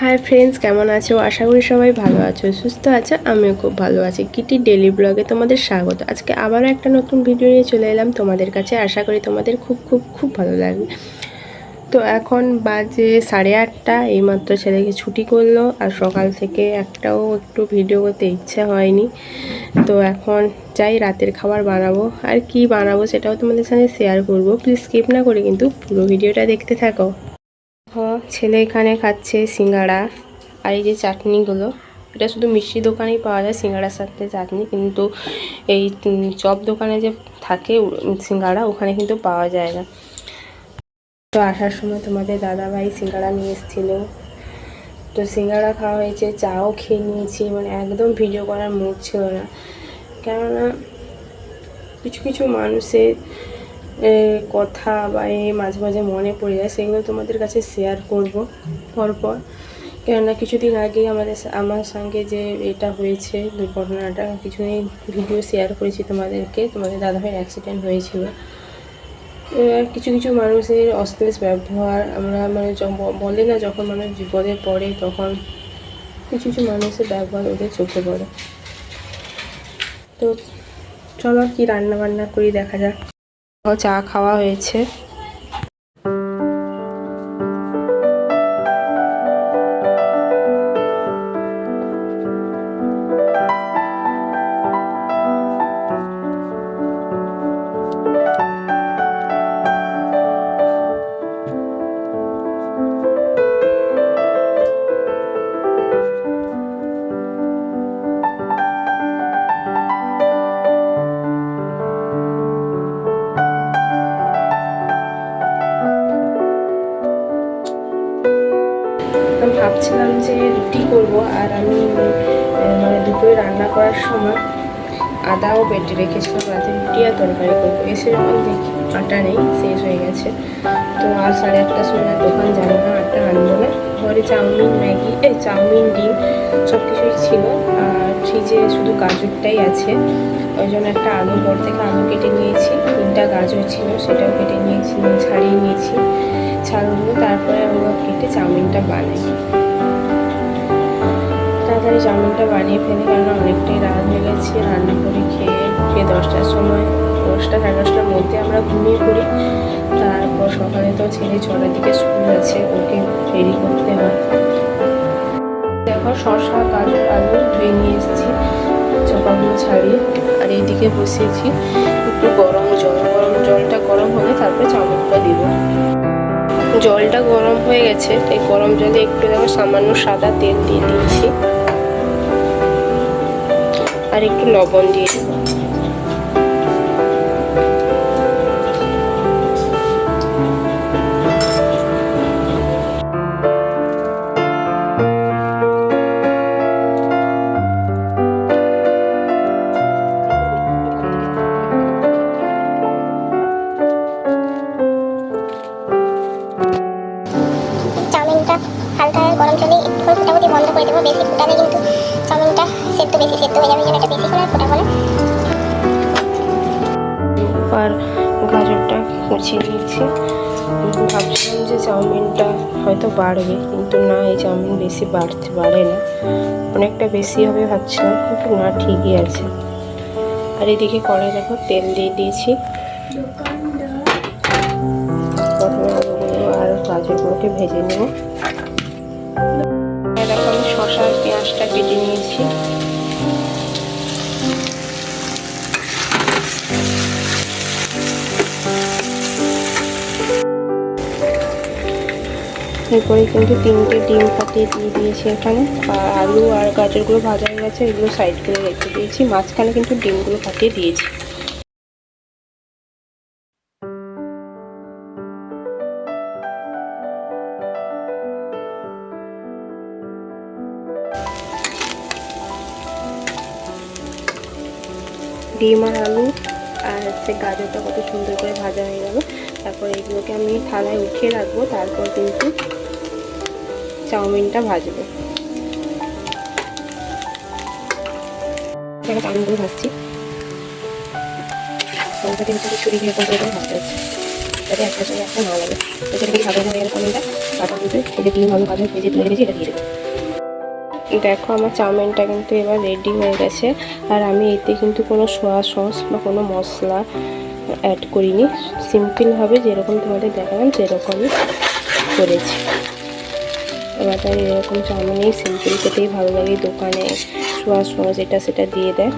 Hi friends কেমন আছো? আশা করি সবাই ভালো আছো, সুস্থ আছো, আমিও খুব ভালো আছি। কিটি ডেলি ব্লগে তোমাদের স্বাগত। আজকে আবারও একটা নতুন ভিডিও নিয়ে চলে এলাম তোমাদের কাছে। আশা করি তোমাদের খুব খুব খুব ভালো লাগবে। তো এখন বাজে সাড়ে আটটা, এইমাত্র ছেলেকে ছুটি করল, আর সকাল থেকে একটাও একটু ভিডিও করতে ইচ্ছে হয়নি। তো এখন যাই রাতের খাবার বানাবো। আর কি বানাবো সেটাও তোমাদের সঙ্গে শেয়ার করব। প্লিজ স্কিপ না করে কিন্তু পুরো ভিডিওটা দেখতে থাকো। ছেলে এখানে খাচ্ছে সিঙ্গাড়া আর এই যে চাটনিগুলো, এটা শুধু মিষ্টি দোকানেই পাওয়া যায়, সিঙ্গাড়ার সাথে চাটনি, কিন্তু এই চপ দোকানে যে থাকে সিঙ্গাড়া, ওখানে কিন্তু পাওয়া যায় না। তো আসার সময় তোমাদের দাদাভাই সিঙ্গাড়া নিয়ে এসেছিল। তো সিঙ্গাড়া খাওয়া হয়েছে, চাও খেয়ে নিয়েছি মানে একদম ভিডিও করার মুড ছিল না। কেননা কিছু কিছু মানুষের কথা বা এই মাঝে মাঝে মনে পড়ে যায়, সেগুলো তোমাদের কাছে শেয়ার করব পরপর। কেননা কিছুদিন আগেই আমাদের আমার সঙ্গে যে এটা হয়েছে, দুর্ঘটনাটা, কিছুদিন ভিডিও শেয়ার করেছি তোমাদেরকে, তোমাদের দাদাভাইয়ের অ্যাক্সিডেন্ট হয়েছিল। কিছু কিছু মানুষের অশ্লীল ব্যবহার, আমরা মানে বলে না যখন মানুষ বিপদে পড়ে তখন কিছু কিছু মানুষের ব্যবহার ওদের চোখে পড়ে। তো চলো কি রান্না বান্না করি, দেখা যাক। চা খাওয়া হয়েছে। ভাবছিলাম যে রুটি করব, আর আমি মানে দুপুরে রান্না করার সময় আদাও বেটে রেখেছিলাম, রাতে রুটি আর তরকারি করব। এসে যখন দেখি, আটা নেই, শেষ হয়ে গেছে। তো আর সাড়ে আটটার সময় দোকান যাব না, আটটা আনব না ঘরে চাউমিন, ম্যাগি এই চাউমিন, ডিম সব কিছুই ছিল। আর ফ্রিজে শুধু গাজরটাই আছে। ওই জন্য একটা আলু বড় থেকে আলু কেটে নিয়েছি। তিনটা গাজর ছিল, সেটাও কেটে নিয়েছি, ছাড়িয়ে নিয়েছি। ছাড়গুলো তারপরে ওগুলো কেটে চাউমিনটা বানাই। তাড়াতাড়ি চাউমিনটা বানিয়ে ফেলি কারণ অনেকটাই রাত হয়ে গেছে, রান্না করে খেয়ে খেয়ে দশটার সময়, দশটা দশটার মধ্যে আমরা ঘুমিয়ে পড়ি। তারপর সকালে তো ছেলে ছটার দিকে স্কুল আছে, ওকে রেডি করতে হয়। দেখো শসা গাজর আলু ধুয়ে নিয়ে এসেছি, চপাগুলো ছাড়িয়ে। আর এইদিকে বসিয়েছি, একটু গরম জল, গরম জলটা গরম হলে তারপরে চাউমিনটা দিব। জলটা গরম হয়ে গেছে, এই গরম জলে একটু দেখো সামান্য সাদা তেল দিয়ে দিয়েছি আর একটু লবণ দিয়ে দেবো। হালকা গরম জলে একটু ফোটাফুটি বন্ধ করে দেবো, বেশি ফুটালে সেদ্ধ বেশি সেদ্ধ হয়ে যাবে জন্য এটা বেশি করে ফোটা করে আর গাজরটা কুচিয়ে নিয়েছি ভাবছিলাম যে চাউমিনটা হয়তো বাড়বে, কিন্তু না, এই চাউমিন বেশি বাড়তে বাড়ে না। অনেকটা বেশি হবে ভাবছিলাম, কিন্তু না, ঠিকই আছে। আর এদিকে কড়াই দেখো, তেল দিয়ে দিয়েছি। আর গাজরগুলোকে ভেজে নেব। দেখো আমি শসা পেঁয়াজটা কেটে নিয়েছি। এরপরে কিন্তু তিনটে ডিম ফাটিয়ে দিয়ে দিয়েছি এখানে। আর আলু আর গাজরগুলো ভাজা হয়ে গেছে, এগুলো সাইড করে রেখে দিয়েছি। মাঝখানে কিন্তু ডিমগুলো ফাটিয়ে দিয়েছি। ডিম আর আলু আর হচ্ছে গাজরটা কত সুন্দর করে ভাজা হয়ে গেল। তারপর এগুলোকে আমি থালায় উঠিয়ে রাখব, তারপর কিন্তু চাউমিনটা ভাজবো। ছুরি একটা একটা না লাগে। ভেজে দেখো আমার চাউমিনটা কিন্তু এবার রেডি হয়ে গেছে। আর আমি এতে কিন্তু কোনো সোয়া সস বা কোনো মশলা অ্যাড করিনি। সিম্পলভাবে যেরকম তোমাদের দেখালাম, সেরকমই করেছি। এবার তাই এরকম চাউমিনেই সিম্পল খেতেই ভালো লাগে। দোকানে সোয়া সস এটা সেটা দিয়ে দেয়।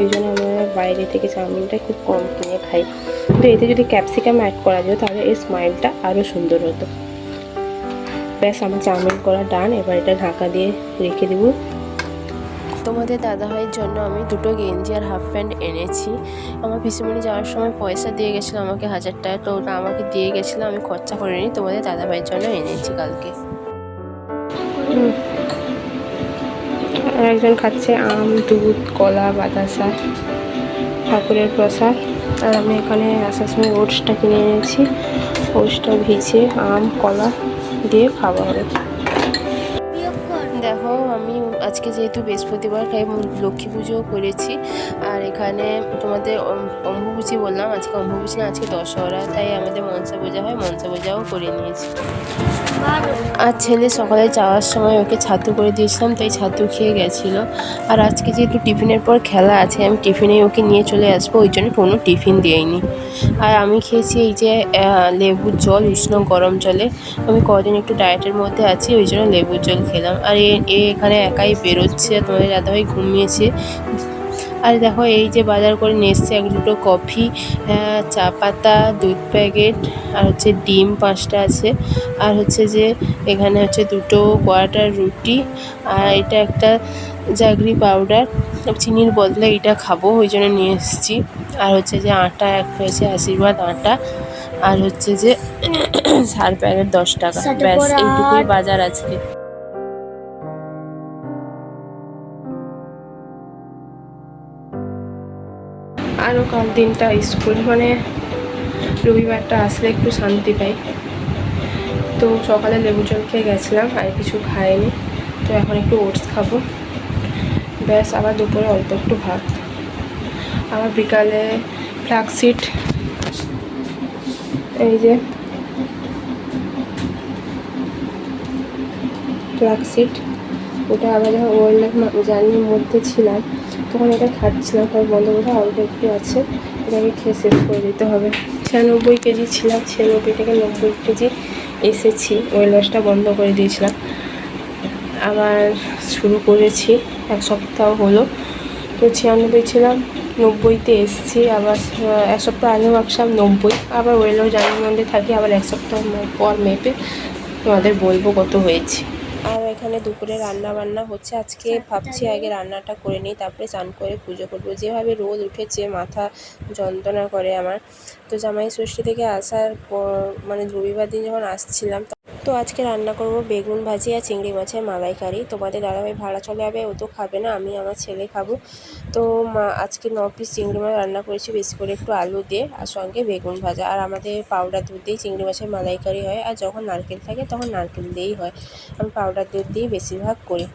এই জন্য আমরা বাইরে থেকে চাউমিনটা খুব কম কিনে খাই। তো এতে যদি ক্যাপসিকাম অ্যাড করা যেত তাহলে এই স্মাইলটা আরও সুন্দর হতো। ব্যাস আমার চাউমিন করা ডান এবার এটা ঢাকা দিয়ে রেখে দেবো। তোমাদের দাদাভাইয়ের জন্য আমি দুটো গেঞ্জি আর হাফ প্যান্ট এনেছি। আমার পিসিমণি যাওয়ার সময় পয়সা দিয়ে গেছিল আমাকে হাজার টাকা। তো ওটা আমাকে দিয়ে গেছিল, আমি খরচা করে নিই। তোমাদের দাদাভাইয়ের জন্য এনেছি কালকে। আর একজন খাচ্ছে আম, দুধ, কলা, বাতাসা, ঠাকুরের প্রসাদ। আর আমি এখানে আসার সময় ওটসটা কিনে এনেছি। ওটসটা ভিজে আম, কলা দিয়ে খাওয়া হবে। দেখো আমি আজকে যেহেতু বৃহস্পতিবার, তাই লক্ষ্মী পুজোও করেছি। আর এখানে তোমাদের অম- অম্বুবুচি বললাম, আজকে অম্বুবুচি না, আজকে দশহরা, তাই আমাদের মনসা পূজা হয়, মনসা পূজাও করে নিয়েছি। আর ছেলে সকালে যাওয়ার সময় ওকে ছাতু করে দিয়েছিলাম, তাই ছাতু খেয়ে গেছিল। আর আজকে যেহেতু টিফিনের পর খেলা আছে, আমি টিফিনে ওকে নিয়ে চলে আসব, ওই জন্য কোনো টিফিন দেয়নি আর আমি খেয়েছি এই যে লেবুর জল, উষ্ণ গরম জলে। আমি কদিন একটু ডায়েটের মধ্যে আছি, ওই জন্য লেবুর জল খেলাম। আর এ এখানে একাই বেরোচ্ছে, তোমাদের দাদাভাই ঘুমিয়েছে। আর দেখো এই যে বাজার করে নিয়ে এসছে এক দুটো কফি চা পাতা, দুধ প্যাকেট, আর হচ্ছে ডিম পাঁচটা আছে। আর হচ্ছে যে এখানে হচ্ছে দুটো কোয়াটার রুটি, আর এটা একটা জাগরি পাউডার। চিনির বদলে এটা খাব, ওই জন্য নিয়ে এসেছি। আর হচ্ছে যে আটা একটা হয়েছে আশীর্বাদ আটা, আর হচ্ছে যে সার প্যাকেট দশ টাকা। ব্যাস, এইটুকুই বাজার আজকে। আরও কাল দিনটা স্কুল মানে রবিবারটা আসলে একটু শান্তি পাই। তো সকালে লেবু জল খেয়ে গেছিলাম, আর কিছু খাইনি। তো এখন একটু ওটস খাব। ব্যাস, আবার দুপুরে অল্প একটু ভাত। আবার বিকালে ফ্লাক্সিড। এই যে ফ্লাক্সিড। ওটা আবার যখন ওয়েলের জার্নির মধ্যে ছিলাম। তখন এটা খাচ্ছিলাম তার বন্ধ করে অল্প একটু আছে। এটাকে খেয়ে শেষ করে দিতে হবে। ছিয়ানব্বই কেজি ছিলাম, ছিয়ানব্বই থেকে নব্বই কেজি এসেছি। ওয়েল লসটা বন্ধ করে দিয়েছিলাম। আবার শুরু করেছি, এক সপ্তাহ হলো। তো ছিয়ানব্বই ছিলাম, নব্বইতে এসেছি। আবার এক সপ্তাহ আগে ভাবছিলাম নব্বই। আবার ওয়েল লস জার্নির মধ্যে থাকি, আবার এক সপ্তাহ পর মেপে তোমাদের বলব কত হয়েছে। আর এখানে দুপুরে রান্না বান্না হচ্ছে। আজকে ভাবছি আগে রান্নাটা করে নিই তারপরে চান করে পুজো করব। যেভাবে রোদ উঠেছে মাথা যন্ত্রণা করে আমার। তো জামাই ষষ্ঠী থেকে আসার পর মানে রবিবার দিন যখন আসছিলাম তো আজকে রান্না করব বেগুন ভাজি আর চিংড়ি মাছের মালাইকারি। তোমাদের দাদাভাই ভাড়া চলে যাবে, ও তো খাবে না, আমি আমার ছেলে খাব। তো মা, আজকে ন পিস চিংড়ি মাছ রান্না করেছি, বেশি করে একটু আলু দিয়ে আর সঙ্গে বেগুন ভাজা। আর আমাদের পাউডার দুধ দিয়েই চিংড়ি মাছের মালাইকারি হয়, আর যখন নারকেল থাকে তখন নারকেল দিয়েই হয়। আমি পাউডার দুধ দিয়েই বেশিরভাগ করি।